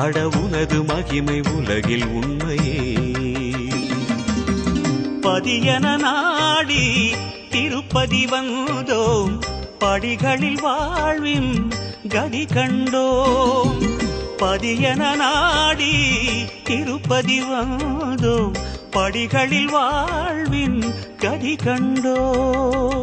அட உனது மகிமை உலகில் உண்மையே. பதியன நாடி திருப்பதி வந்தோம் படிகளில் வாழ்வின் கதி கண்டோம். பதியன நாடி திருப்பதி வந்தோம் படிகளில் வாழ்வின் கதி கண்டோம்.